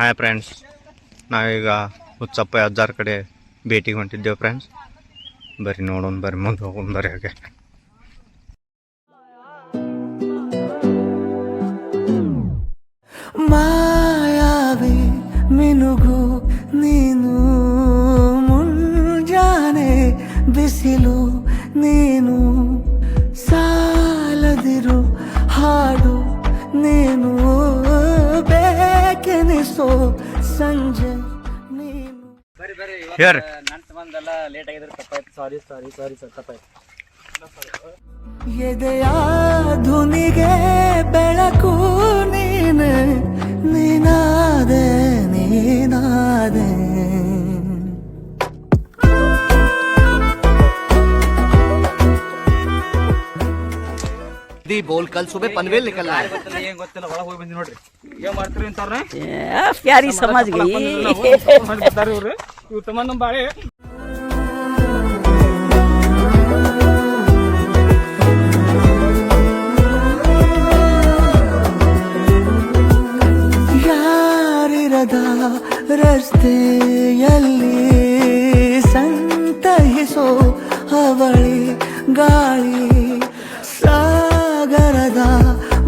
Hi friends ನಾವೀಗ ಹುಚ್ಚಪ್ಪ ಅಜ್ಜಾರ ಕಡೆ ಭೇಟಿಗೆ ಹೊಂಟಿದ್ದೇವೆ ಫ್ರೆಂಡ್ಸ್ ಬರ್ರಿ ನೋಡೋಣ, ಬರ್ರಿ ಮುಂದೆ ಹೋಗೋಣ, ಬರ್ರಿ ಹಾಗೆ. ಹೇಳ್ರಿ ನನ್ನ ಬಂದೆಲ್ಲ ಲೇಟ್ ಆಗಿದ್ರೆ ತಪ್ಪಾಯ್ತು. ಸಾರಿ ಸಾರಿ ಸಾರಿ ಸರ್ ತಪ್ಪಾಯ್ತು. ಎದೆಯ ಧ್ವನಿಗೆ ಬೆಳಕು ನೀನು ನೀನಾದೆ ನೀನಾದೆ. ಜಲ್ದಿ ಬೋಲ್ ಕಲ್ ಸುಬೆ ಪನ್ವೇಲ್ ನಿಕಲ್ನ ಏನ್ ಗೊತ್ತಿಲ್ಲ ಒಳಗೆ ಹೋಗಿ ಬಂದಿ ನೋಡ್ರಿ ಏನ್ ಮಾಡ್ತೀರಿ ಅಂತಾರ ಪ್ಯಾರಿ ಸಮಾಜ್ಗೆ ಇವ್ರು ಇವ್ ತಮ್ಮ ಬಾಳೆ ರಸ್ತೆಯಲ್ಲಿ ಸಂತಹಿಸೋ ಅವಳಿ ಗಾಳಿ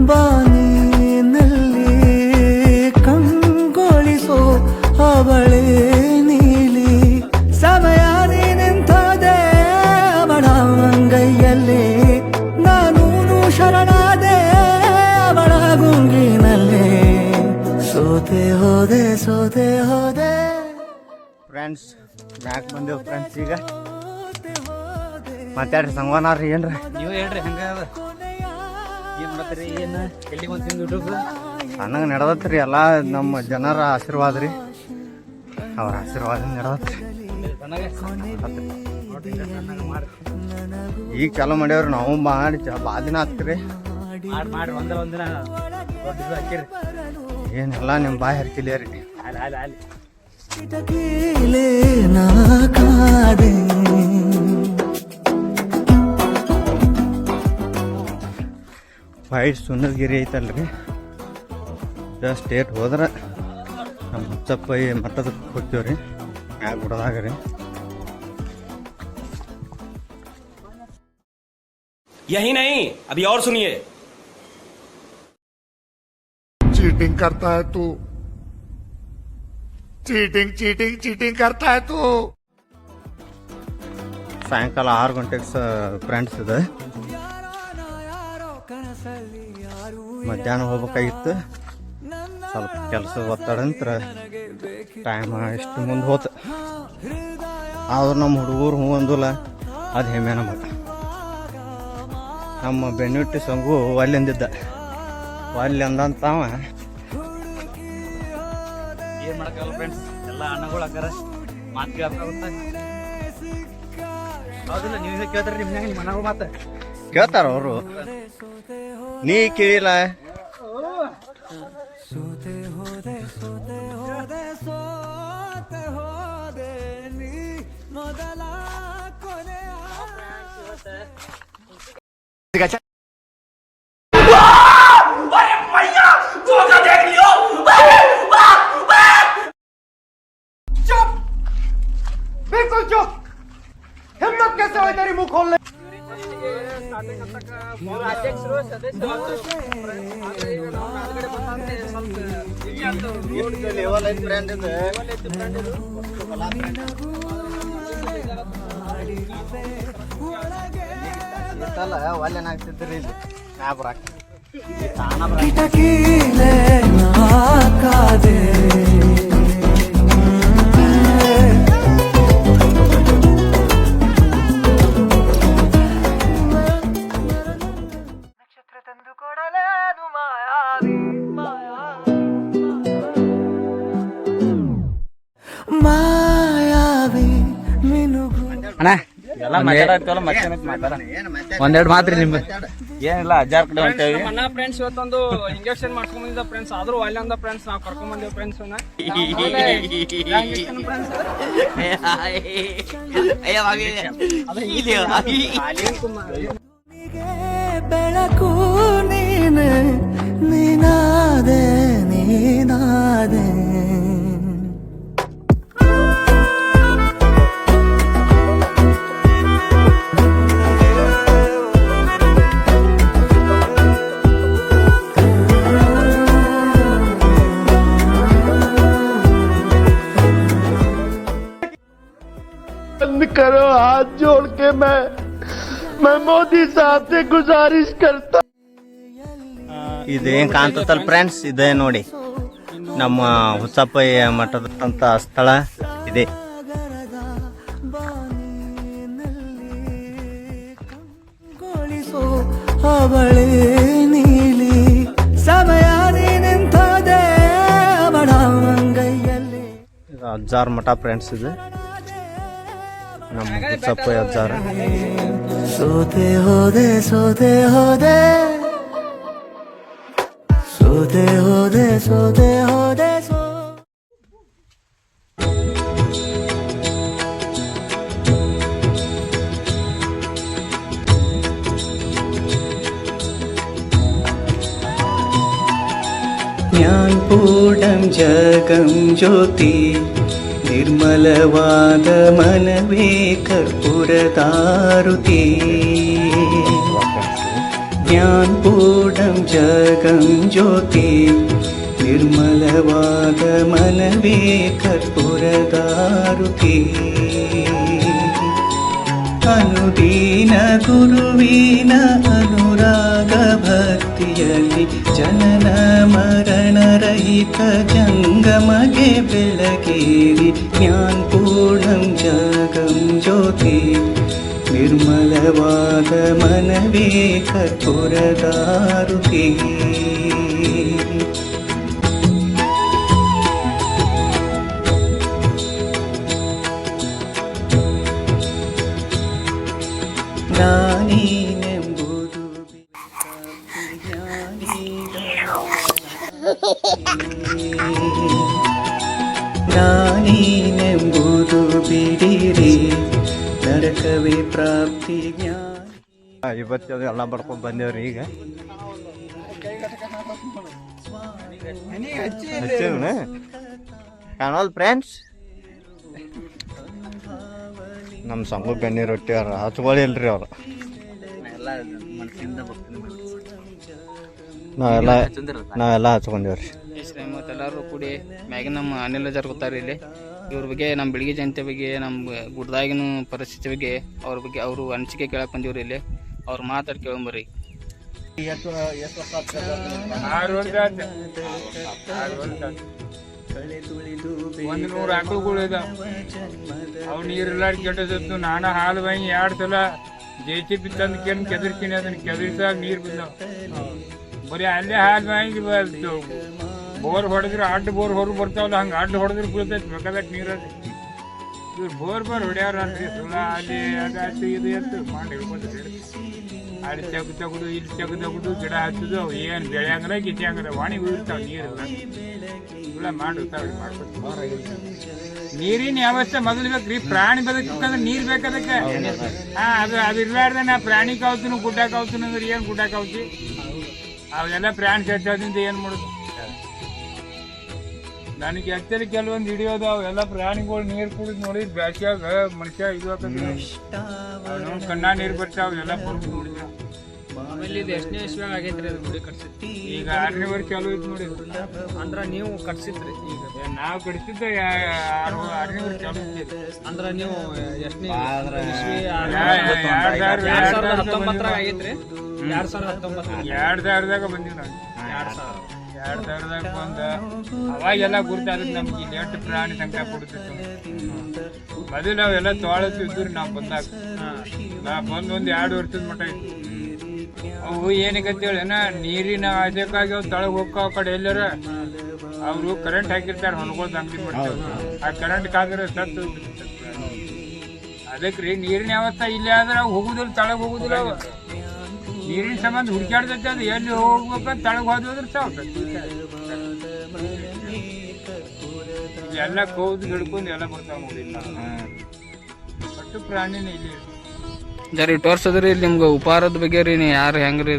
ಬಾನಿನಲ್ಲಿ ಕಂಗೊಳಿಸೋ ಅವಳೆ ನೀಲಿ. ಸಮಯ ನಿಂತದೆ ಅವಳ ಅಂಗೈಯಲ್ಲಿ. ನಾನು ಶರಣಾದೆ ಅವಳ ಗುಂಗಿನಲ್ಲಿ. ಸೋತೆ ಹೋದೆ ಸೋತೆ ಹೋದೆ. ಫ್ರೆಂಡ್ಸ್ ಮ್ಯಾಕ್ ಬಂದೇವು ಫ್ರೆಂಡ್ಸ್ ಈಗ? ಮಾತಾಡ್ರಿ ಸಂಗವಾನಾರ್ರಿ ಏನ್ರಿ? ನೀವು ಹೇಳ್ರಿ ಹಂಗ ಅದ ಏನ್? ರೀ ಯೂಟ್ಯೂಬ್ ನಡೆದತ್ರಿ ಎಲ್ಲ ನಮ್ಮ ಜನರ ಆಶೀರ್ವಾದ ರೀ. ಅವ್ರ ಆಶೀರ್ವಾದ ನಡೆದತ್ರಿ. ಈಗ ಚಾಲೂ ಮಾಡ್ಯಾವ್ರಿ ನಾವು ಮಾಡಿ ಬಾ ಭಾಳ ದಿನ ಆಗ್ತೀರಿ ಮಾಡಿ ಒಂದಿನ ಹಾಕಿರಿ. ಏನೆಲ್ಲ ನಿಮ್ಮ ಬಾಯಿ ಹರ್ಕಿಲ್ಲ ರೀ? ಅಲ್ಲಿ ಅಲ್ಲಿ ಅಲ್ಲಿ. ಕಿಟಕಿಲೆ ನಾ ಕಾದೆ ವೈಟ್ ಸುಣ್ಣಗಿರಿ ಐತಲ್ರಿ ಜಸ್ಟ್ ಏಟ್ ಹೋದ್ರೆ ನಮ್ಮ ಹುಚ್ಚಪ್ಪ ಈ ಮಟ್ಟದ ಹೋಗ್ತೀವಿ ರೀ ಮ್ಯಾಗ ಬಿಡೋದಾಗ ರೀ यही नहीं अभी और सुनिए चीटिंग करता है तू चीटिंग चीटिंग चीटिंग करता है तू ಸಾಯಂಕಾಲ ಆರು ಗಂಟೆಗೆ ಸ ಫ್ರೆಂಡ್ಸ್ ಇದೆ ಮಧ್ಯಾಹ್ನ ಹೋಗ್ಬೇಕಾಗಿತ್ತು. ಸ್ವಲ್ಪ ಕೆಲಸ ಒತ್ತಡ ಅಂತ ಟೈಮ್ ಎಷ್ಟು ಮುಂದೆ ಹೋತ. ಆದ್ರೆ ನಮ್ಮ ಹುಡುಗರು ಹೂ ಅಂದಿಲ್ಲ ಅದು ಹೆಮ್ಮೆ ನಮಗೆ. ನಮ್ಮ ಬೆನ್ನುಟ್ಟಿ ಸಂಗು ಅಲ್ಲಿಂದಿದ್ದ ಅಂದಿದ್ದ ಒಲ್ಲೆ ಅಂದಂತಾವ ಏನ್ ಮಾಡಕ್ಕಲ್ಲ ಫ್ರೆಂಡ್ಸ್ ಎಲ್ಲ ಅಣ್ಣಗಳು ಹಾಕಾರ ಮಾತು ಕೇಳ್ತಾರಂತ ಹೌದಿಲ್ಲ ನೀವು ಕೇಳ್ತಾರ ನಿಮ್ಮ ಮಾತು? ಕೇಳ್ತಾರ ಅವರು. ನೀ ಕೇಳಿಲ್ಲ ಸೋತೆ ಹೋದೆ ಸೋತೆ ಹೋದೆ ಸೋತೆ ಹೋದೆ ಕೊನೆಯ ಒಲ್ಲೆನಾಗ್ತಿದ್ರಿ ಇಲ್ಲಿ ಬರಾಕ ಕಿಟಕಿಲೆ ನಾ ಕಾದೆ ಅಣ್ಣ? ಒಂದೆರಡು ಮಾತ್ರಿ ನಿಮ್ಗೆ ಏನಿಲ್ಲ ಅಜ್ಜಾರ್ ಕಡೆ ಹೊಂಟೇವಿ. ಅಣ್ಣ ಫ್ರೆಂಡ್ಸ್ ಇವತ್ತೊಂದು ಇಂಜೆಕ್ಷನ್ ಮಾಡ್ಕೊಂಡ್ ಬಂದಿದ್ದ ಫ್ರೆಂಡ್ಸ್ ಆದ್ರೂ ಅಲ್ಲಿ ಅಂದ ಫ್ರೆಂಡ್ಸ್ ನಾವು ಕರ್ಕೊಂಡ್ ಬಂದೇವ್ ಫ್ರೆಂಡ್ಸ್ ಬೆಳಕು ನೀನೆ ನೀನಾದೆ ನೀನಾದೆ. हाथ जोड़ के मैं मैं मोदी साहब से गुजारिश करता ಇದೇನ್ ಕಾಣ್ತತ್ತಲ್ಲ ಫ್ರೆಂಡ್ಸ್ ಇದೇ ನೋಡಿ ನಮ್ಮ ಹುಚ್ಚಪ್ಪಯ್ಯ ಮಠದಂತ ಸ್ಥಳ ಇದೆ ಗೋಳಿಸೋ ಅವಳೇ ನೀಲಿ ಸಮಯ ನಿಂತದೆ ಅವಳ ಅಂಗೈಯಲ್ಲಿ ಇದು ಅಜ್ಜಾರ್ ಮಠ ಫ್ರೆಂಡ್ಸ್ ಇದು ನಮ್ಮ ಹುಚ್ಚಪ್ಪಯ್ಯ ಅಜ್ಜಾರ ಸೋತೆ ಹೋದೆ ಸೋತೆ ಹೋದೆ ಸೋತೆ ಹೋದೆ ಸೋತೆ ಹೋದೆ ಸೋ ಜ್ಞಾನಪೂರ್ಣಂ ಜಗಂ ಜ್ಯೋತಿ ನಿರ್ಮಲವಾದ ಮನವೇ ಕರ್ಪೂರದಾರುತಿ ಜ್ಞಾನಪೂರ್ಣಂ ಜಗಂ ಜ್ಯೋತಿ ನಿರ್ಮಲವಾದ ಮನವೇ ಕರ್ಪೂರದಾರುತಿ ಅನುದೀನ ಗುರುವಿನ ಅನುರಾಗ ಭಕ್ತಿಯಲ್ಲಿ ಜನನ ಮರಣ ರಹಿತ ಜಂಗಮಗೆ ಬೆಳಗೇರಿ ಜ್ಞಾನಪೂರ್ಣಂ ಜಗಂ ಜ್ಯೋತಿ ನಿರ್ಮಲವಾದ ಮನವೇ ಕರ್ಪೂರದಾರುತಿ ನಾನೇನೆಂಬುದು ಇವತ್ತು ಎಲ್ಲ ಬಡ್ಕೊಂಡ್ ಬಂದೇವ್ರಿ ಈಗ ಕಾಣಲ್ ಫ್ರೆಂಡ್ಸ್ ನಮ್ಮ ಸಂಘ ಬೆಣ್ಣೆ ರೊಟ್ಟಿ ಅವ್ರ ಅವ್ರು ಎಲ್ಲ ಮನಸ್ಸಿಂದ ಭಕ್ತಿಯಿಂದ ನಾವೆಲ್ಲ ನಾವೆಲ್ಲ ಹಚ್ಕೊಂಡೇವ್ರಿ ಎಲ್ಲರೂ ಕೂಡಿ ಮ್ಯಾಗಿನ ನಮ್ಮ ಅನಿಲ್ ಅಜಾರ್ ಇಲ್ಲಿ ಇವ್ರ ಬಗ್ಗೆ ನಮ್ಮ ಬೆಳಗ್ಗೆ ಜಯಂತಿ ಬಗ್ಗೆ ನಮ್ಮ ಗುಡ್ದಾಗಿನ ಪರಿಸ್ಥಿತಿ ಬಗ್ಗೆ, ಅವ್ರ ಬಗ್ಗೆ ಅವರು ಅನಿಸಿಕೆ ಕೇಳಕ್ ಬಂದಿವ್ರಿ ಇಲ್ಲಿ. ಅವ್ರ ಮಾತಾಡಿ ಕೇಳಂಬರ್ರಿ. ಒಂದು ನೂರು ಅವು ಕೆಟ್ಟದತ್ತು ನಾನ ಹಾಲು ಬಾಯಿ ಎರಡು ಸಲ ಜೆ ಸಿ ಬಿ ತಂದು ಕೆನ್ ಕೆದರ್ತೀನಿ ಅದನ್ನ ಕೆದರಿಸಾಗ ನೀರು ಬಿದ್ದಾವ. ಬರೀ ಅಲ್ಲೇ ಹಾಲು ಬಾಯಿಗೆ ಬೋರ್ ಹೊಡೆದ್ರೆ ಅಡ್ಡ ಬೋರ್ ಹೊರಗೆ ಬರ್ತಾವಲ್ಲ, ಹಂಗೆ ಅಡ್ಡ ಹೊಡೆದ್ರೆ ಬೀಳ್ತೈತಿ ಬೇಕಾದ ನೀರು ಇವ್ರು ಬೋರ್ ಬೋರ್ ಹೊಡ್ಯಾರನ್ರಿ ಸುಳ ಅಲ್ಲಿ ಅದಾಯ್ತು ಇದು ಎತ್ತು ಮಾಡಿ ಹಿಡ್ಕೊಂಡು ಅಲ್ಲಿ ತೆಗ್ದು ತೆಗ್ದು, ಇಲ್ಲಿ ತೆಗ್ದು ತೆಗ್ದು ಗಿಡ ಹಚ್ಚುದು ಅವು ಏನು ಬೆಳೆಯಂಗಿಲ್ಲ ಗಿಟ್ಟಿಯಂಗಿಲ್ಲ ವಾಣಿ ಉಳಿತಾವ ನೀರಿಲ್ಲ. ಇಲ್ಲ ಮಾಡಿರ್ತಾವ ಮಾಡ್ಕೊತ ನೀರಿನ ವ್ಯವಸ್ಥೆ ಮೊದಲು ಬೇಕ್ರಿ ಪ್ರಾಣಿ ಬದುಕಂದ್ರೆ ನೀರು ಬೇಕದಕ್ಕೆ. ಹಾ, ಅದು ಅದು ಇರಲಾರ್ದೆ ನಾ ಪ್ರಾಣಿ ಕಾವ್ತೀನಿ ಗುಡ್ಡ ಕಾವ್ತೀನಿ ಅಂದ್ರೆ ಏನು ಗುಡ್ಡ ಕಾವ್ತಿ? ಅವೆಲ್ಲ ಪ್ರಾಣಿ ಸೆಟ್ಟಾದಿಂದ ಏನು ಮಾಡುದು? ನನಗೆ ಎಚ್ಚರಿ ಕೆಲವೊಂದು ಹಿಡಿಯೋದು ಅವೆಲ್ಲ ಪ್ರಾಣಿಗಳು ನೀರು ಕುಡಿದು ನೋಡಿ ಬ್ಯಾಸಿಯಾಗ ಮನುಷ್ಯ ಇದು ಹಾಕಿ ಕಣ್ಣ ನೀರು ಬರ್ತಾವ ಎಲ್ಲ ಬರ್ದು ನೋಡಿದ ಆಮೇಲೆ ಇದು ಎಷ್ಟನೇ ಇಸ್ವಾಗ ಆಗೈತ್ರಿ ಅದು ಗುಡಿ ಕಟ್ಸಿದ್ದು ಈಗ ಆರನೇ ವರ್ಷ ಚಾಲು ಐತಿ ನೋಡಿ. ಅಂದ್ರೆ ನೀವು ಕಟ್ಸಿದ್ರಿ ಈಗ. ನಾವು ಕಟ್ಸಿದ್ದ ಆರನೇ ವರ್ಷ ಚಾಲು ಐತಿ ಅಂದ್ರ ನೀವು ಎಷ್ಟನೇ ಎರಡ್ ಸಾವಿರ- ಎರಡ್ ಸಾವಿರದ ಎರಡ್ ಹತ್ತೊಂಬತ್ತರಾಗ ಆಗೈತ್ರಿ? ಎರಡ್ ಸಾವಿರದ ಹತ್ತೊಂಬತ್ತು ಎರಡ್ ಸಾವಿರದಾಗ ಬಂದಿವಿ ನಾವು ಎರಡ್ ಸಾವಿರ? ಎರಡ್ ಸಾವಿರದಾಗ ಬಂದ ಅವಾಗೆಲ್ಲ ಗುರ್ತಾದ ನಮ್ಗೆ ಇಲ್ಲಿ ಎಷ್ಟು ಪ್ರಾಣಿ ಸಂಖ್ಯೆ ಕೊಡ್ತಿತ್ತು. ಮೊದಲು ನಾವೆಲ್ಲ ತೊಳತಿದ್ವಿ ನಾವು ಬಂದಾಗ. ನಾ ಬಂದು ಒಂದು ಎರಡು ವರ್ಷದ ಮಟ್ಟ ಇತ್ತು ಅವು ಏನಕ್ಕೆ ಹೇಳ ನೀರಿನ ಅದಕ್ಕಾಗಿ ಅವು ತಳಗ್ ಹೋಗ್ತಾವ ಕಡೆ ಎಲ್ಲರ. ಅವರು ಕರೆಂಟ್ ಹಾಕಿರ್ತಾರೆ ಹೊನ್ಕೊಳ್ದ ಅಂಗಡಿ ಮಾಡ್ತಾರೆ ಆ ಕರೆಂಟ್ ಕಾದ್ರೆ ಸತ್ತು ಅದಕ್ಕೆ ರೀ ನೀರಿನ ವ್ಯವಸ್ಥೆ ಇಲ್ಲೇ ಆದ್ರೆ ಅವು ಹೋಗುದಿಲ್ಲ ತಳಗ್ ಹೋಗುದಿಲ್ಲ ಅವು. ನೀರಿನ ಸಂಬಂಧ ಹುಡುಕಾಡ್ತೈತೆ ಅದು. ಎಲ್ಲಿ ಹೋಗ್ಬೇಕಂತ ತಳಗ್ ಹೋದ್ರೆ ಸಾಕು. ಎಲ್ಲ ಕೌದು ಹಿಡ್ಕೊಂಡು ಎಲ್ಲ ಬರ್ತಾವ ನೋಡಿಲ್ಲ ಒಟ್ಟು ಪ್ರಾಣಿನೇ ಇಲ್ಲಿ. ಜರಿ ತೋರ್ಸದ್ರಿ ಇಲ್ಲಿ ನಿಮ್ಗೆ ಉಪಹಾರದ ಬಗ್ಗೆ ರೀ ನೀ ಯಾರು ಹೆಂಗ್ರಿ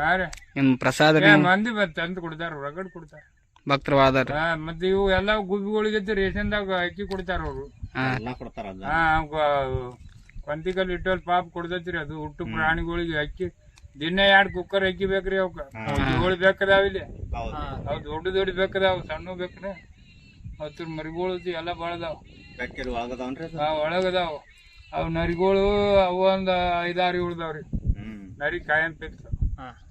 ಯಾರ ನಿಮ್ ಪ್ರಸಾದ ಏ ಮಂದಿ ಬಂದು ತಂದು ಕೊಡ್ತಾರ ಒಳಗಡೆ ಕೊಡ್ತಾರ. ಭಕ್ತರು ಆದಾರ ಮತ್ತೆ ಇವು ಎಲ್ಲ ಗುಬ್ಬಿಗಳಿಗೆ ರೇಷನ್ದಾಗ ಅಕ್ಕಿ ಕೊಡ್ತಾರ ಅವರು. ಎಲ್ಲ ಕೊಡ್ತಾರ ಕೊಂತಿಕಲ್ ಇಟ್ಟಲ್ ಪಾಪ ಕೊಡ್ತೈತ್ರಿ ಅದು. ಹುಟ್ಟು ಪ್ರಾಣಿಗಳಿಗೆ ಅಕ್ಕಿ ದಿನ ಎರಡ್ ಕುಕ್ಕರ್ ಅಕ್ಕಿ ಬೇಕ್ರಿ ಅವಕ್ಕ ಬೇಕದಾವ ಇಲ್ಲಿ. ಹೌದು. ಅವ್ ದೊಡ್ಡ ದೊಡ್ಡ ಬೇಕದಾವ ಸಣ್ಣ ಬೇಕ್ರಿ. ಮತ್ತ ಮರಿಗಳು ಎಲ್ಲ ಭಾಳ ಅದಾವ ಒಳಗದಾವ. ಅವ್ ನರಿಗಳು ಅವು ಒಂದ್ ಐದಾರು ಉಳ್ದಾವ್ರಿ. ಹ್ಮ್. ನರಿ ಕಾಯಂ ಫಿಕ್ಸ್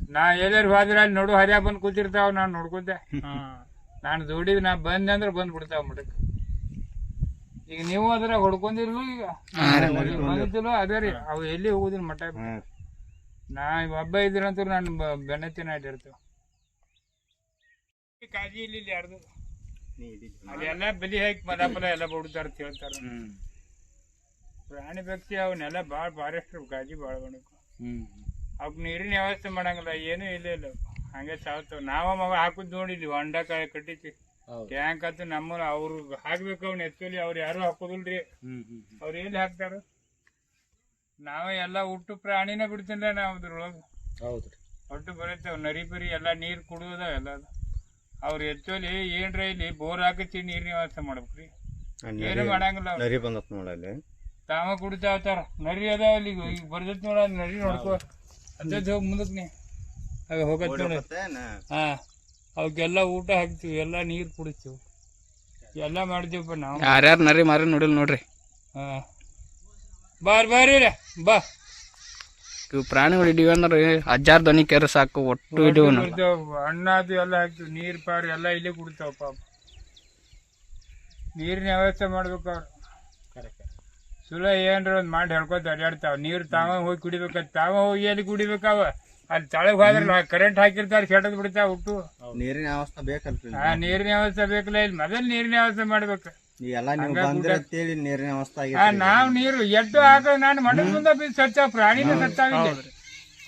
ನಾ ಎಲ್ಲಾರು ಹೋದ್ರ ಅಲ್ಲಿ ನೋಡು ಹರಿಯ ಬಂದ್ ಕೂತಿರ್ತಾವ ನಾನ್ ನೋಡ್ಕೊಂತೆ ನಾನು ದುಡಿದ್ ನಾ ಬಂದೆ ಅಂದ್ರೆ ಬಂದ್ ಬಿಡ್ತಾವ ಮಠಕ್ಕೆ ಈಗ ನೀವು ಅದ್ರ ಹೊಡ್ಕೊಂಡಿರ್ಲು ಈಗ. ಬಂದಿದ್ದಿಲ್ಲ ಅದೇ ರೀ. ಅವು ಎಲ್ಲಿ ಹೋಗುದಿಲ್ಲ ಮಠ. ನಾ ಒಬ್ಬ ಇದ್ರಂತೂ ನಾನು ಬೆನ್ನತ್ತಿನ ಇಟ್ಟಿರ್ತೇವೆ ಕಾಜಿ ಇಲ್ಲ ಇಲ್ಲಿ ಯಾರ್ದು. ಅಲ್ಲೆಲ್ಲ ಬಲಿ ಹಾಕಿ ಪದ ಪದ ಎಲ್ಲ ಬಿಡ್ತಾರ ಅಂತ ಹೇಳ್ತಾರ. ಪ್ರಾಣಿ ವ್ಯಕ್ತಿ ಅವನ್ನೆಲ್ಲ ಭಾಳ ಫಾರೆಸ್ಟ್ ಕಾಜಿ ಭಾಳ ಮಾಡಬೇಕು ಹ್ಮ್. ಅವಕ್ ನೀರಿನ ವ್ಯವಸ್ಥೆ ಮಾಡಂಗಿಲ್ಲ ಏನೂ ಇಲ್ಲ ಇಲ್ಲ ಹಂಗೆ ಸಾವ್ತಾವ ನಾವ ಮಗ ಹಾಕುದ್ ನೋಡಿದ್ವಿ ಹೊಂಡ ಕಟ್ಟಿತಿ ಟ್ಯಾಂಕ್ ಅಂತ ನಮ್ಮ ಅವ್ರು ಹಾಕ್ಬೇಕು ಅವ್ನ ಎತ್ತಲಿ ಅವ್ರು ಯಾರು ಹಾಕೋದಿಲ್ರಿ. ಹ್ಮ್ ಹ್ಮ್. ಅವ್ರು ಎಲ್ಲಿ ಹಾಕ್ತಾರ? ನಾವೇ ಎಲ್ಲ ಹುಟ್ಟು ಪ್ರಾಣಿನ ಬಿಡ್ತೀನಿ ನಾವು ಅದ್ರೊಳಗೆ. ಹೌದ್ರಿ ಒಟ್ಟು ನರಿ ಪರಿ ಎಲ್ಲ ನೀರು ಕುಡಿಯೋದ ಎಲ್ಲ ಅವ್ರ ಎತ್ತಲಿ ಏನ್ರ ಇಲ್ಲಿ ಬೋರ್ ಹಾಕಿಸಿ ನೀರಿನ ವ್ಯವಸ್ಥೆ ಮಾಡ್ಬೇಕ್ರಿ. ಏನು ಮಾಡಂಗಿಲ್ಲ ಅವ್ರು. ನರಿ ಬಂದತ್ ನೋಡಲ್ಲಿ ತಾವ ಕುಡಿತಾ ನರಿ ಅದಾವ ಅಲ್ಲಿ ಈಗ ಬರ್ದತ್ ನೋಡ ನರಿ ನೋಡ್ಕೋ. ಅಂತ ಹೋಗಿ ಮುಂದಕ್ ನೀ. ಆಗ ಹೋಗತ್ ನೋಡ. ಹಾ. ಅವಕ್ಕೆಲ್ಲ ಊಟ ಹಾಕ್ತಿವಿ ಎಲ್ಲ ನೀರ್ ಕುಡಿತೀವಿ. ಎಲ್ಲ ಮಾಡ್ತೀವಪ್ಪ ನಾವು. ಯಾರ್ಯಾರು ನರಿ ಮಾರಿ ನೋಡಿಲ್ ನೋಡ್ರಿ. ಹಾ. ಬಾರ್ ಬಾರಿ ಬಾ. ಇವು ಪ್ರಾಣಿಗಳು ಹಿಡಿವಿ ಅಂದ್ರೆ ಹಜಾರ್ ದನಿ ಕೆರೆ ಸಾಕು ಒಟ್ಟು ಹಿಡಿವು ನಾವು ಕುಡ್ತೇವ್, ಹಣ್ಣು ಅದು ಎಲ್ಲ ಹಾಕ್ತಿವಿ ನೀರ್ ಪಾರ್ ಎಲ್ಲ ಇಲ್ಲಿ ಕುಡಿತಾವ ಪಾಪ. ನೀರಿನ ವ್ಯವಸ್ಥೆ ಮಾಡ್ಬೇಕು ಅವ್ರು. ಸುಲ ಏನ್ರ ಒಂದ್ ಮಾಡಿ ಹೇಳ್ಕೊತ ಅಡ್ಯಾಡ್ತಾವ. ನೀರ್ ತಾವ ಹೋಗಿ ಕುಡಿಬೇಕ ತಾವ ಹೋಗಿ ಎಲ್ಲಿ ಕುಡಿಬೇಕಾವ? ಅಲ್ಲಿ ತಳಗ್ ಹೋದ್ರ ಕರೆಂಟ್ ಹಾಕಿರ್ತಾರ ಕೆಟ್ಟದ್ ಬಿಡ್ತಾವ ಹುಟ್ಟು ನೀರಿನ ವ್ಯವಸ್ಥೆ ಬೇಕಲ್ಲ ಆ ನೀರಿನ ವ್ಯವಸ್ಥೆ ಬೇಕಲ್ಲ ಇಲ್ಲಿ ಮೊದಲ್ ನೀರಿನ ವ್ಯವಸ್ಥೆ ಮಾಡ್ಬೇಕು. ಎಲ್ಲ ನೀವು ಬಂದ್ರೆ ಅಂತೇಳಿ ನೀರಿನ ಅವಸ್ಥೆ ಆ ಆಗೈತಿ ನಾವ್ ನೀರು ಎಡ್ಡು ಹಾಕ ನಾನು ಮಣ್ಣು ಮುಂದೆ ಬಿದ್ದು ಸತ್ತ ಪ್ರಾಣಿನ ಸತ್ತಾವಿಲ್ಲ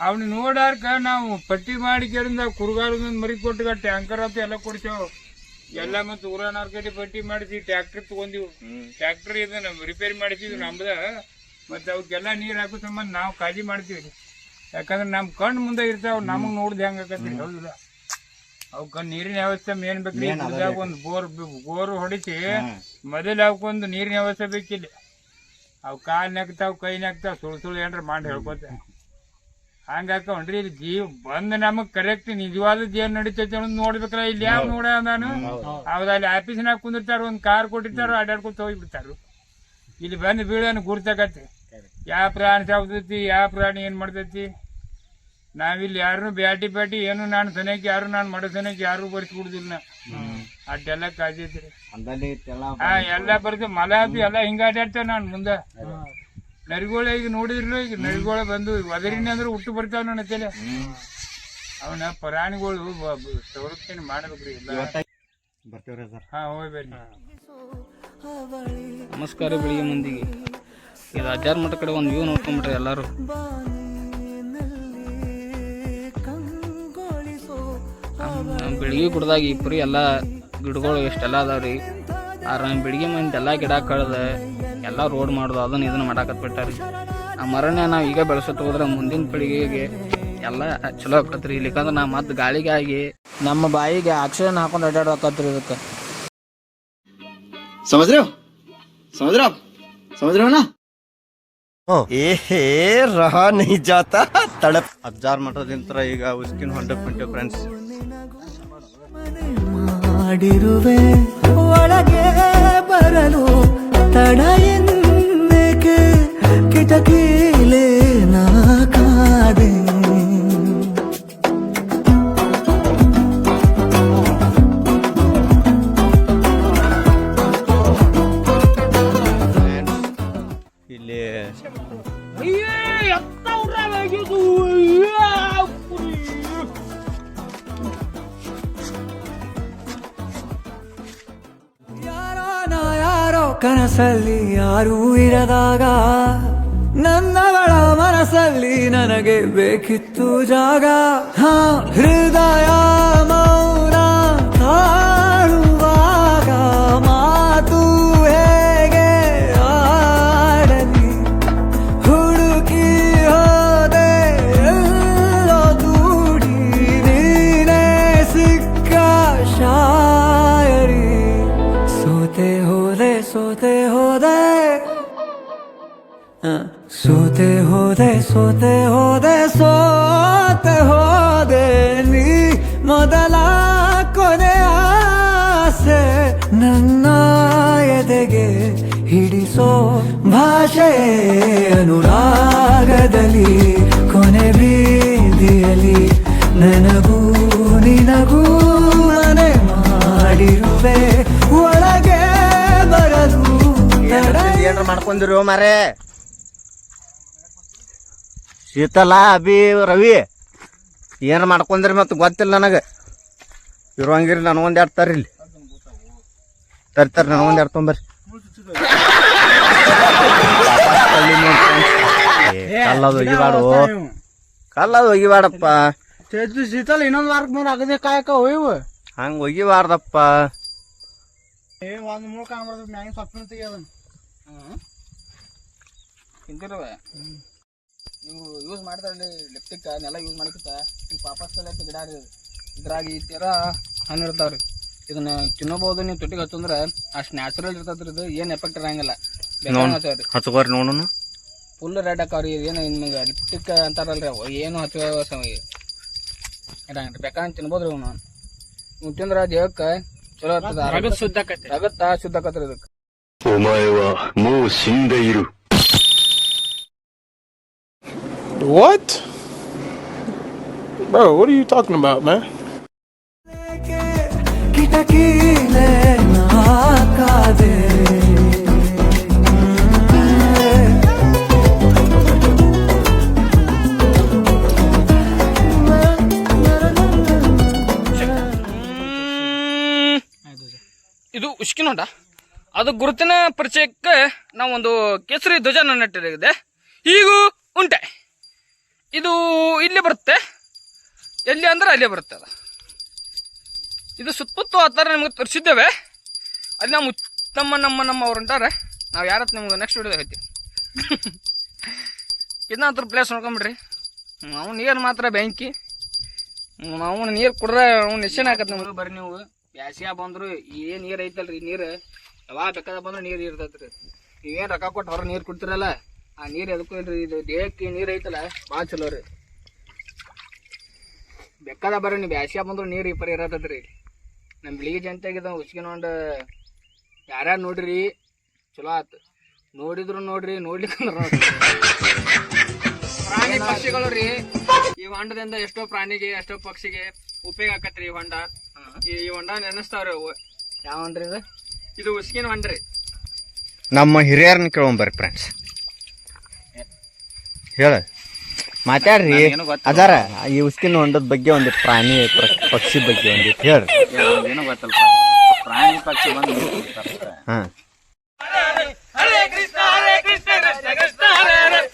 ಅವ್ನ ನೋಡಾರ್ಕ ನಾವು ಪಟ್ಟಿ ಮಾಡಿ ಕೇಳಿದ ಕುರುಗಾರದ ಮರಿ ಕೊಟ್ಟು ಟ್ಯಾಂಕರ್ ಅಂತ ಎಲ್ಲ ಕೊಡ್ತೇವ್ ಎಲ್ಲ ಮತ್ತೆ ಊರಾನವ್ರ ಕಡೆ ಪಟ್ಟಿ ಮಾಡಿಸಿ ಟ್ರ್ಯಾಕ್ಟರ್ ತಗೊಂಡಿವು. ಟ್ರ್ಯಾಕ್ಟರ್ ಇದನ್ನ ರಿಪೇರಿ ಮಾಡಿಸಿದ್ವಿ ನಮ್ದ. ಮತ್ತೆ ಅವಕ್ಕೆಲ್ಲ ನೀರ್ ಹಾಕೋ ಸಂಬಂಧ ನಾವು ಕಾಳಜಿ ಮಾಡ್ತೀವಿ. ಯಾಕಂದ್ರೆ ನಮ್ ಕಣ್ಣ ಮುಂದೆ ಇರ್ತಾವ ನಮಗ್ ನೋಡ್ದೆ ಹೆಂಗಾಕತ್ರಿ ಹೌದಿಲ್ಲ. ಅವಕ್ಕ ನೀರಿನ ವ್ಯವಸ್ಥೆ ಮೇನ್ ಬೇಕ್ರಿ. ಒಂದ್ ಬೋರ್ ಬೋರ್ ಹೊಡಿಸಿ ಮೊದಲು ಅವಕ್ಕೊಂದು ನೀರಿನ ವ್ಯವಸ್ಥೆ ಬೇಕಿಲ್ಲ. ಅವು ಕಾಲು ನೆಕ್ತಾವ್ ಕೈ ನೆಕ್ತಾವ್ ಸುಳ್ ಸುಳ್ಳು ಏನಾರ ಮಾಡಿ ಹೇಳ್ಕೊತ. ಹಂಗ ಹಾಕೊಂಡ್ರಿ ಇಲ್ಲಿ ಜೀವ ಬಂದು ನಮಗೆ ಕರೆಕ್ಟ್ ನಿಜವಾದ ಜೀವನ ನಡೀತೈತೆ ಅನ್ನೋದು ನೋಡ್ಬೇಕಲ್ಲ ಇಲ್ಲಿ ಯಾವ ನೋಡ ನಾನು? ಹೌದ. ಅಲ್ಲಿ ಆಫೀಸ್ನಾಗ ಕುಂದಿರ್ತಾರ ಒಂದು ಕಾರ್ ಕೊಟ್ಟಿರ್ತಾರ ಅಡ್ಡಾಡ್ಕೊತ ಹೋಗ್ಬಿಡ್ತಾರ. ಇಲ್ಲಿ ಬಂದು ಬೀಳೋನು ಗುರ್ತಕತ್ತೆ ಯಾವ ಪ್ರಾಣಿ ಸಾವ್ತೈತಿ ಯಾವ ಪ್ರಾಣಿ ಏನು ಮಾಡ್ತೈತಿ? ನಾವಿಲ್ಲಿ ಯಾರನ್ನು ಬ್ಯಾಟಿ ಬ್ಯಾಟಿ ಏನು ನಾನು ಸನೇಕ ಯಾರು ನಾನು ಮಡ ಸನೇಕ ಯಾರು ಬರ್ಸ್ಬಿಡುದಿಲ್ಲ ನಾ ಅಡ್ಡೆಲ್ಲ ಕಾಜಿ ಐತ್ರಿ ಹಾ ಎಲ್ಲ ಬರ್ತೇವೆ ಮಲ ಎಲ್ಲ ಹಿಂಗ ಅಡ್ಡಾಡ್ತೇವೆ ನಾನು ಮುಂದೆ. ನರಿಗೋಳ ಈಗ ನೋಡಿದ್ರಲ್ಲ ಈಗ ನರಿಗೋಳ ಬಂದು ಒದರಿನ ಅಂದ್ರೆ ಹುಟ್ಟು ಬರ್ತಾವ ನನ್ನ ತಲೆ. ಅವನ ಪ್ರಾಣಿಗಳು ಸೌರಕ್ಷಣೆ ಮಾಡಬೇಕ್ರಿ ಎಲ್ಲ. ಬರ್ತೀವ್ರಿ ಸರ್. ಹಾ ಹೋಗಿ ನಮಸ್ಕಾರ ಬೆಳಿಗ್ಗೆ ಮಂದಿಗೆ. ಇದು ಹಜಾರ್ ಮಠ ಕಡೆ ಒಂದು ವ್ಯೂ ನೋಡ್ಕೊಂಬಿಟ್ರೆ ಎಲ್ಲರೂ. ಬೆಳಿಗ್ಗೆ ಕುಡ್ದಾಗ ಈ ಎಲ್ಲ ಗಿಡಗಳು ಎಷ್ಟೆಲ್ಲ ಅದಾವ ರೀ. ಆರಾಮ ಬೆಳಿಗ್ಗೆ ಮಂದಿ ಎಲ್ಲ ಗಿಡ ಕಳ್ದು ಎಲ್ಲ ರೋಡ್ ಮಾಡೋದು ಅದನ್ನು ಇದನ್ನು ಮಾಡಾಕತ್ ಬಿಟ್ಟಾರಿ ಆ ಮರಣ್ಯ ನಾವು ಈಗ ಬೆಳೆಸೋದು ಹೋದ್ರೆ ಮುಂದಿನ ಪೀಳಿಗೆಗೆ ಎಲ್ಲ ಚಲೋ ಆಗ್ತತ್ರಿ ಇಲ್ಲಿಕಂದ್ರೆ ನಾವು ಮತ್ತೆ ಗಾಳಿಗೆ ನಮ್ಮ ಬಾಯಿಗೆ ಆಕ್ಸಿಜನ್ ಹಾಕೊಂಡು ಅಡ್ಡಾಡಕತ್ರಿ ಇದಕ್ಕೆ. ಸಮುದ್ರ ಸಮುದ್ರ ಏ ಏಹೇ ರಹ ನಹಿ ಜಾತ ತಡಪ್. ಅಬ್ಸರ್ವ್ ಮಾಡೋದಿಂತರ ಈಗ ಉಸ್ಕಿನ್ ಹಂಡ್ರೆಡ್ ಫ್ರೆಂಡ್ಸ್ ಮಾಡಿರುವೆ ಒಳಗೆ ಬರಲು ತಡ ಎಂದೇಕೆ ಕಿಟಕಿಲೇ ನಾ ಕಾದೆ ಕನಸಲ್ಲಿ ಯಾರೂ ಇರದಾಗ ನನ್ನವಳ ಮನಸ್ಸಲ್ಲಿ ನನಗೆ ಬೇಕಿತ್ತು ಜಾಗ. ಹಾ ಹೃದಯ. ಸೋತೆ ಹೋದೆ ಸೋತೆ ಹೋದೆ ಸೋತೆ ಹೋದೆ, ನೀ ಮೊದಲ ಕೊನೆ ಆಸೆ ನನ್ನ ಎದೆಗೆ ಹಿಡಿಸೋ ಭಾಷೆ ಅನುರಾಗದಲ್ಲಿ, ಕೊನೆ ಬೀದಿಯಲ್ಲಿ ನನಗೂ ನಿನಗೂ ಮನೆ ಮಾಡಿರುವೆ, ಒಳಗೆ ಬರಲು ಮಾಡ್ಕೊಂಡಿರೋ ಮಾರೇ ಶೀತಲ ಅಭಿ ರವಿ ಏನು ಮಾಡ್ಕೊಂಡ್ರಿ ಮತ್ತು ಗೊತ್ತಿಲ್ಲ ನನಗೆ. ಇರುವಂಗಿರಿ ನನಗೊಂದು ಎರಡು ತರ್ರಿ ಇಲ್ಲಿ. ತರ್ತಾರೆ ನನಗೊಂದು ಎರಡು ತೊಂಬರ್ರಿ ಏ, ಕಲ್ಲದು ಒಗಿಬಾಡು ಕಲ್ಲದು ಒಗಿಬಾಡಪ್ಪ ಶೀತಲ ಇನ್ನೊಂದು ವಾರಕ್ಕೆ ಮೇಲೆ ಆಗದೆ ಕಾಯಕ ಹೋಯ್ವು. ಹಂಗ ಒಗಿಬಾರ್ದಪ್ಪ ಏ ಮೂರು ಕಾಣ್ಬಾರ್ದು ಮ್ಯಾಗಿನ ಸೊಪ್ಪಿನ ತೆಗಿಯೋದನ್ನ ಹಿಂಗಿರುವ ಯೂಸ್ ಮಾಡ್ತಾರೆ ಲಿಪ್ಟಿಕ್ ನೆಲ ಯೂಸ್ ಮಾಡಕ್ಕಿಂತ ಈ ಪಾಪಸ್ ತಲೆ ಗಿಡ ರೀ ಇದು. ಇದ್ರಾಗ ಈ ತೀರ ಹಣ್ಣು ಇರ್ತಾವ್ರಿ. ಇದನ್ನ ತಿನ್ನಬಹುದು ನೀವು ತುಟ್ಟಿಗೆ ಹಚ್ಚಂದ್ರೆ ಅಷ್ಟು ನ್ಯಾಚುರಲ್ ಇರ್ತದ್ರಿ ಇದು. ಏನು ಎಫೆಕ್ಟ್ ಇರಂಗಿಲ್ಲ. ಹಚ್ಕೋರಿ ನೋಡೋಣ ಫುಲ್ ರೆಡ್ ಹಾಕಾವ್ರಿ. ಏನು ನಿಮಗೆ ಲಿಪ್ಟಿಕ್ ಅಂತಾರಲ್ರಿ ಅವು. ಏನು ಹಚ್ಚೋ ಇರಂಗಿಲ್ಲ ಬೇಕಾದ್ರೆ ತಿನ್ಬೋದ್ರಿ ಅವನು. ನೀವು ತಿಂದ್ರೆ ದೇಹಕ್ಕೆ ಚಲೋ ಇರ್ತದ ರಗತ್ ಶುದ್ಧ ರಗತ್ತ ಶುದ್ಧ ಆಕತ್ರಿ ಇದಕ್ಕೆ What? Bro, what are you talking about, man? ಇದು ಉಷ್ಕಿನೋಟ ಅದು ಗುರುತಿನ ಪರಿಚಯಕ್ಕೆ ನಾವೊಂದು ಕೇಸರಿ ಧ್ವಜನ ನೆಟ್ಟಿದೆ ಈಗೂ ಉಂಟೆ ಇದು ಇಲ್ಲಿ ಬರುತ್ತೆ. ಎಲ್ಲಿ ಅಂದ್ರೆ ಅಲ್ಲೇ ಬರುತ್ತೆ ಅದು. ಇದು ಸುತ್ತಮುತ್ತ ಆ ಥರ ನಿಮಗೆ ತೋರಿಸಿದ್ದೇವೆ. ಅಲ್ಲಿ ನಮ್ಮ ನಮ್ಮ ನಮ್ಮ ನಮ್ಮ ಅವ್ರು ಅಂತಾರೆ ನಾವು ಯಾರತ್ತು ನಿಮ್ಗೆ ನೆಕ್ಸ್ಟ್ ವಿಡಿಯೋದಾಗ ಹೇಳ್ತೀವಿ ಹತ್ರ ಪ್ಲೇಸ್ ನೋಡ್ಕೊಂಬಿಡ್ರಿ. ನಾವು ನೀರು ಮಾತ್ರ ಬೆಂಕಿ. ಅವನು ನೀರು ಕುಡ್ರೆ ಅವ್ನು ನಿಶ್ಚಯ ಹಾಕತ್ ನಮ್ಗೆ? ಬರ್ರಿ ನೀವು. ಬ್ಯಾಸಿಗೆ ಬಂದ್ರು ಏನು ನೀರು ಐತಲ್ರಿ, ನೀರು. ಯಾವಾಗ ಬೇಕಾದ ಬಂದ್ರೆ ನೀರು ಇರ್ತೈತ್ರಿ. ನೀವೇನು ರೊಕ್ಕ ಕೊಟ್ಟು ಹೊರ ನೀರು ಕುಡ್ತಿರಲ್ಲ? ಆ ನೀರು ಎದಕ್ಕೂ ಇಲ್ರಿ ಇದು ದೇಹಕ್ಕೆ ನೀರು ಐತಲ್ಲ ಭಾಳ ಚಲೋ ರೀ. ಬೆಕ್ಕದ ಬರ್ರಿ ನೀವು ಬ್ಯಾಸಿಗೆ ಬಂದ್ರು ನೀರು ಈ ಪರಿ ಇರತೈತ್ರಿ ನಮ್ಮ ಬೆಳಿಗ್ಗೆ ಜನತೆಗಿದ ಉಚ್ಕಿನೊಂಡು ಯಾರ್ಯಾರು ನೋಡ್ರಿ ಚಲೋ ಆತು. ನೋಡಿದ್ರು ನೋಡ್ರಿ ನೋಡ್ಲಿಕ್ಕೆ ನೋಡ್ರಿ. ಪ್ರಾಣಿ ಪಕ್ಷಿಗಳು ರೀ ಈ ಹೊಂಡದಿಂದ ಎಷ್ಟೋ ಪ್ರಾಣಿಗೆ ಎಷ್ಟೋ ಪಕ್ಷಿಗೆ ಉಪಯೋಗ ಆಕತ್ರಿ ಈ ಹೊಂಡ. ಈ ಈ ಹೊಂಡ ನೆನೆಸ್ತಾವ್ರಿ ಅವು. ಯಾವ ಹೊಂಡ್ರಿ ಇದು? ಇದು ಉಸ್ಕಿನ ಹೊಂಡ್ರಿ. ನಮ್ಮ ಹಿರಿಯರನ್ನ ಕೇಳೋಂಬರ್ರಿ ಫ್ರೆಂಡ್ಸ್ ಹೇಳ. ಮಾತಾಡ್ರಿ. ಅದಾರ ಈ ಉಸ್ಕಿನ ಹೊಂಡದ ಬಗ್ಗೆ ಒಂದು ಪ್ರಾಣಿ ಪಕ್ಷಿ ಬಗ್ಗೆ ಒಂದು ಹೇಳಿ. ಏನೋ ಗೊತ್ತಲ್ಪ ಪ್ರಾಣಿ ಪಕ್ಷಿ ಬಂದು ಹಾ.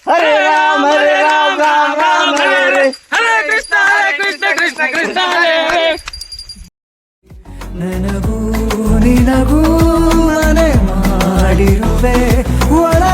ಹರೇ ರಾಮ ಹರೇ ರಾಮ ರಾಮ ರಾಮ ಹರೇ ಹರೇ. ಹರೇ ಕೃಷ್ಣ ಹರೇ ಕೃಷ್ಣ ಕೃಷ್ಣ ಕೃಷ್ಣ ಹರೇ ಹರೇ ನನಗೂ ನಿನಗೂ ಮನೆ ಮಾಡಿರುವೆ. ಒಳಗೆ